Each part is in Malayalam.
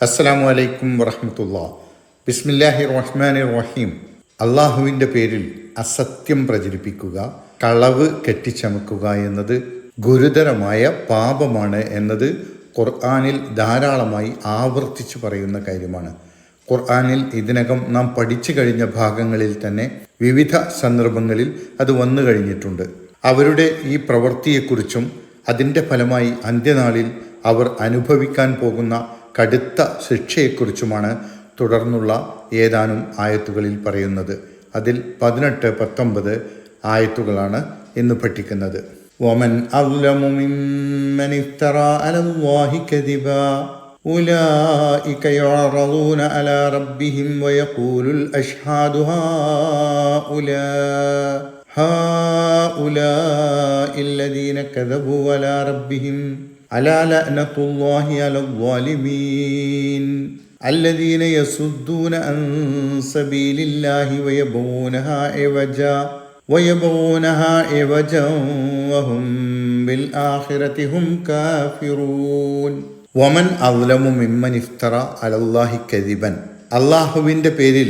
അസ്സലാമു അലൈക്കും വറഹമത്തുള്ള. ബിസ്മില്ലാഹി റഹ്മാൻ റഹീം അള്ളാഹുവിന്റെ പേരിൽ അസത്യം പ്രചരിപ്പിക്കുക കളവ് കെട്ടിച്ചമക്കുക എന്നത് ഗുരുതരമായ പാപമാണ് എന്നത് ഖുർആാനിൽ ധാരാളമായി ആവർത്തിച്ചു പറയുന്ന കാര്യമാണ്. ഖുർആാനിൽ ഇതിനകം നാം പഠിച്ചു കഴിഞ്ഞ ഭാഗങ്ങളിൽ തന്നെ വിവിധ സന്ദർഭങ്ങളിൽ അത് വന്നു കഴിഞ്ഞിട്ടുണ്ട്. അവരുടെ ഈ പ്രവൃത്തിയെക്കുറിച്ചും അതിന്റെ ഫലമായി അന്ത്യനാളിൽ അവർ അനുഭവിക്കാൻ പോകുന്ന കടുത്ത ശിക്ഷയെക്കുറിച്ചുമാണ് തുടർന്നുള്ള ഏതാനും ആയത്തുകളിൽ പറയുന്നത് അതിൽ പതിനെട്ട് പത്തൊമ്പത് ആയത്തുകളാണ് ഇന്ന് പഠിക്കുന്നത് ومن أظلم ممن افترى على الله كذبا أولئك يعرضون على ربهم ويقول الأشهاد هؤلاء هؤلاء الذين كذبوا على ربهم ألا لعنة الله على الظالمين الذين يصدون عن سبيل الله ويبغونها عوجا ويبغونها عوجا وهم بالآخرة هم كافرون വമൻ അദ്ലമു മിമ്മൻ ഇഫ്തറ അലല്ലാഹി കദിബൻ അള്ളാഹുവിൻ്റെ പേരിൽ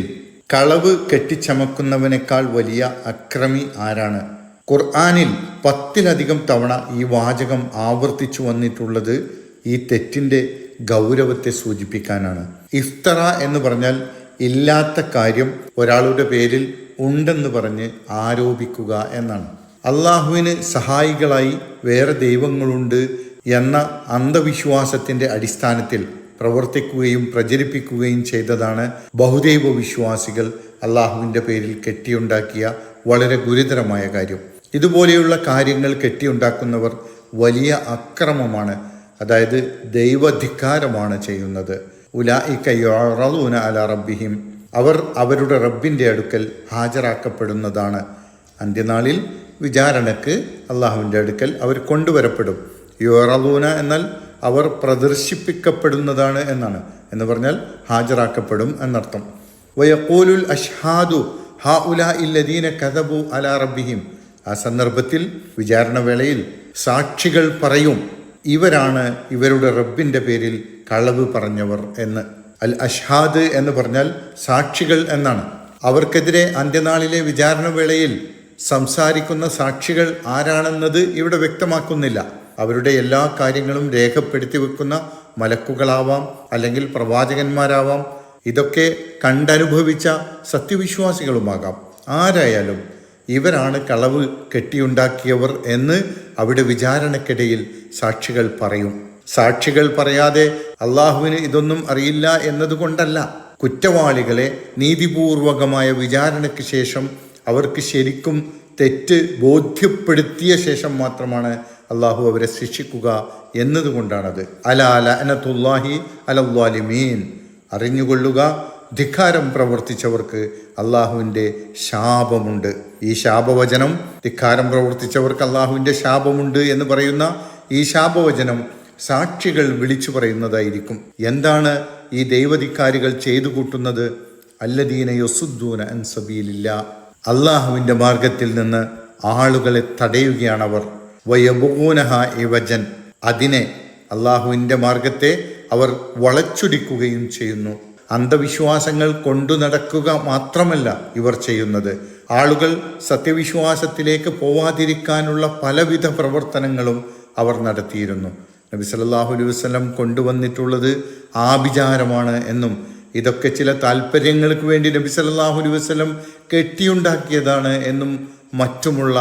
കളവ് കെട്ടിച്ചമക്കുന്നവനേക്കാൾ വലിയ അക്രമി ആരാണ് ഖുർആാനിൽ പത്തിലധികം തവണ ഈ വാചകം ആവർത്തിച്ചു വന്നിട്ടുള്ളത് ഈ തെറ്റിന്റെ ഗൗരവത്തെ സൂചിപ്പിക്കാനാണ്. ഇഫ്തറ എന്ന് പറഞ്ഞാൽ ഇല്ലാത്ത കാര്യം ഒരാളുടെ പേരിൽ ഉണ്ടെന്ന് പറഞ്ഞ് ആരോപിക്കുക എന്നാണ്. അള്ളാഹുവിന് സഹായികളായി വേറെ ദൈവങ്ങളുണ്ട് എന്ന അന്ധവിശ്വാസത്തിന്റെ അടിസ്ഥാനത്തിൽ പ്രവർത്തിക്കുകയും പ്രചരിപ്പിക്കുകയും ചെയ്തതാണ് ബഹുദൈവ വിശ്വാസികൾ അള്ളാഹുവിന്റെ പേരിൽ കെട്ടിയുണ്ടാക്കിയ വളരെ ഗുരുതരമായ കാര്യം. ഇതുപോലെയുള്ള കാര്യങ്ങൾ കെട്ടിയുണ്ടാക്കുന്നവർ വലിയ അക്രമമാണ് അതായത് ദൈവധിക്കാരമാണ് ചെയ്യുന്നത്. ഉലായിക്കയ്യോറൂന അല റബ്ബിഹിം. അവർ അവരുടെ റബ്ബിന്റെ അടുക്കൽ ഹാജരാക്കപ്പെടുന്നതാണ്. അന്ത്യനാളിൽ വിചാരണക്ക് അള്ളാഹുവിന്റെ അടുക്കൽ അവർ കൊണ്ടുവരപ്പെടും. യോറലൂന എന്നാൽ അവർ പ്രദർശിപ്പിക്കപ്പെടുന്നതാണ് എന്നാണ്. എന്ന് പറഞ്ഞാൽ ഹാജരാക്കപ്പെടും എന്നർത്ഥം. വയക്കോലുൽ അഷ്ഹാദു ഹാ ഉല ഇല്ലദീന കഥബു അല റബ്ബിഹിം. ആ സന്ദർഭത്തിൽ വിചാരണ വേളയിൽ സാക്ഷികൾ പറയും ഇവരാണ് ഇവരുടെ റബ്ബിന്റെ പേരിൽ കളവ് പറഞ്ഞവർ എന്ന്. അൽ അഷ്ഹാദ് എന്ന് പറഞ്ഞാൽ സാക്ഷികൾ എന്നാണ്. അവർക്കെതിരെ അന്ത്യനാളിലെ വിചാരണ വേളയിൽ സംസാരിക്കുന്ന സാക്ഷികൾ ആരാണെന്നത് ഇവിടെ വ്യക്തമാക്കുന്നില്ല. അവരുടെ എല്ലാ കാര്യങ്ങളും രേഖപ്പെടുത്തി വെക്കുന്ന മലക്കുകളാവാം അല്ലെങ്കിൽ പ്രവാചകന്മാരാവാം. ഇതൊക്കെ കണ്ടനുഭവിച്ച സത്യവിശ്വാസികളുമാകാം. ആരായാലും ഇവരാണ് കളവ് കെട്ടിയുണ്ടാക്കിയവർ എന്ന് അവിടെ വിചാരണക്കിടയിൽ സാക്ഷികൾ പറയും. സാക്ഷികൾ പറയാതെ അള്ളാഹുവിന് ഇതൊന്നും അറിയില്ല എന്നതുകൊണ്ടല്ല. കുറ്റവാളികളെ നീതിപൂർവകമായ വിചാരണയ്ക്ക് ശേഷം അവർക്ക് ശരിക്കും തെറ്റ് ബോധ്യപ്പെടുത്തിയ ശേഷം മാത്രമാണ് അള്ളാഹു അവരെ ശിക്ഷിക്കുക എന്നതുകൊണ്ടാണത്. അല അല അനത്തുല്ലാഹി അലല്ലാലിമീൻ അറിഞ്ഞുകൊള്ളുക ധിക്കാരം പ്രവർത്തിച്ചവർക്ക് അള്ളാഹുവിന്റെ ശാപമുണ്ട്. ഈ ശാപവചനം ധിക്കാരം പ്രവർത്തിച്ചവർക്ക് അള്ളാഹുവിന്റെ ശാപമുണ്ട് എന്ന് പറയുന്ന ഈ ശാപവചനം സാക്ഷികൾ വിളിച്ചു പറയുന്നതായിരിക്കും. എന്താണ് ഈ ദൈവധിക്കാരികൾ ചെയ്തു കൂട്ടുന്നത്? അല്ലദീന യൊസുദ്ദൂന അൻസബീലില്ല അള്ളാഹുവിന്റെ മാർഗത്തിൽ നിന്ന് ആളുകളെ തടയുകയാണവർ. വയബൂനഹ ഇവജൻ. അതിനെ അള്ളാഹുവിന്റെ മാർഗത്തെ അവർ വളച്ചൊടിക്കുകയും ചെയ്യുന്നു. അന്ധവിശ്വാസങ്ങൾ കൊണ്ടു നടക്കുക മാത്രമല്ല ഇവർ ചെയ്യുന്നത്. ആളുകൾ സത്യവിശ്വാസത്തിലേക്ക് പോവാതിരിക്കാനുള്ള പലവിധ പ്രവർത്തനങ്ങളും അവർ നടത്തിയിരുന്നു. നബി സല്ലല്ലാഹു അലൈഹി വസ്ലം കൊണ്ടുവന്നിട്ടുള്ളത് ആഭിചാരമാണ് എന്നും ഇതൊക്കെ ചില താല്പര്യങ്ങൾക്ക് വേണ്ടി നബി സല്ലല്ലാഹു അലൈഹി വസ്ലം കെട്ടിയുണ്ടാക്കിയതാണ് എന്നും മറ്റുമുള്ള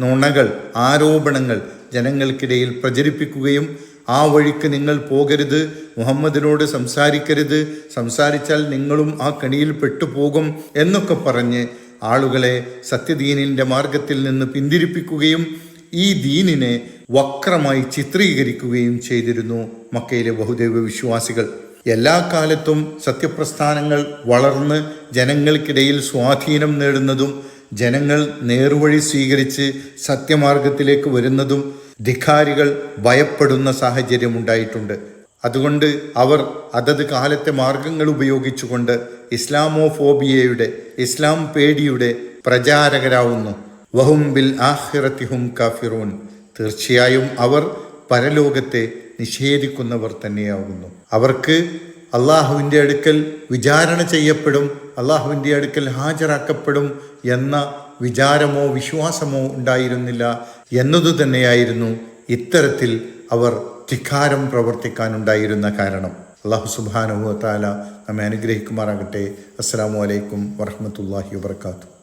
നുണകൾ ആരോപണങ്ങൾ ജനങ്ങൾക്കിടയിൽ പ്രചരിപ്പിക്കുകയും ആ വഴിക്ക് നിങ്ങൾ പോകരുത്. മുഹമ്മദിനോട് സംസാരിക്കരുത്. സംസാരിച്ചാൽ നിങ്ങളും ആ കണിയിൽ പെട്ടുപോകും എന്നൊക്കെ പറഞ്ഞ് ആളുകളെ സത്യദീനിന്റെ മാർഗത്തിൽ നിന്ന് പിന്തിരിപ്പിക്കുകയും ഈ ദീനിനെ വക്രമായി ചിത്രീകരിക്കുകയും ചെയ്തിരുന്നു മക്കയിലെ ബഹുദൈവ വിശ്വാസികൾ. എല്ലാ കാലത്തും സത്യപ്രസ്ഥാനങ്ങൾ വളർന്ന് ജനങ്ങൾക്കിടയിൽ സ്വാധീനം നേടുന്നതും ജനങ്ങൾ നേർവഴി സ്വീകരിച്ച് സത്യമാർഗത്തിലേക്ക് വരുന്നതും ധിക്കാരികൾ ഭയപ്പെടുന്ന സാഹചര്യം ഉണ്ടായിട്ടുണ്ട്. അതുകൊണ്ട് അവർ അതത് കാലത്തെ മാർഗങ്ങൾ ഉപയോഗിച്ചുകൊണ്ട് ഇസ്ലാമോഫോബിയയുടെ ഇസ്ലാം പേടിയുടെ പ്രചാരകരാവുന്നു. വഹും ബിൽ ആഹിറത്തിഹും കാഫിറൂൻ. തീർച്ചയായും അവർ പരലോകത്തെ നിഷേധിക്കുന്നവർ തന്നെയാകുന്നു അവർക്ക് അള്ളാഹുവിന്റെ അടുക്കൽ വിചാരണ ചെയ്യപ്പെടും അള്ളാഹുവിന്റെ അടുക്കൽ ഹാജരാക്കപ്പെടും എന്ന വിചാരമോ വിശ്വാസമോ ഉണ്ടായിരുന്നില്ല. എന്നതു തന്നെയായിരുന്നു ഇത്തരത്തിൽ അവർ ധിക്കാരം പ്രവർത്തിക്കാനുണ്ടായിരുന്ന കാരണം. അള്ളാഹു സുബാനുഭവത്താല നമ്മെ അനുഗ്രഹിക്കുമാറാകട്ടെ. അസ്സാം വലൈക്കും വറഹമത്തല്ലാഹി വാത്തു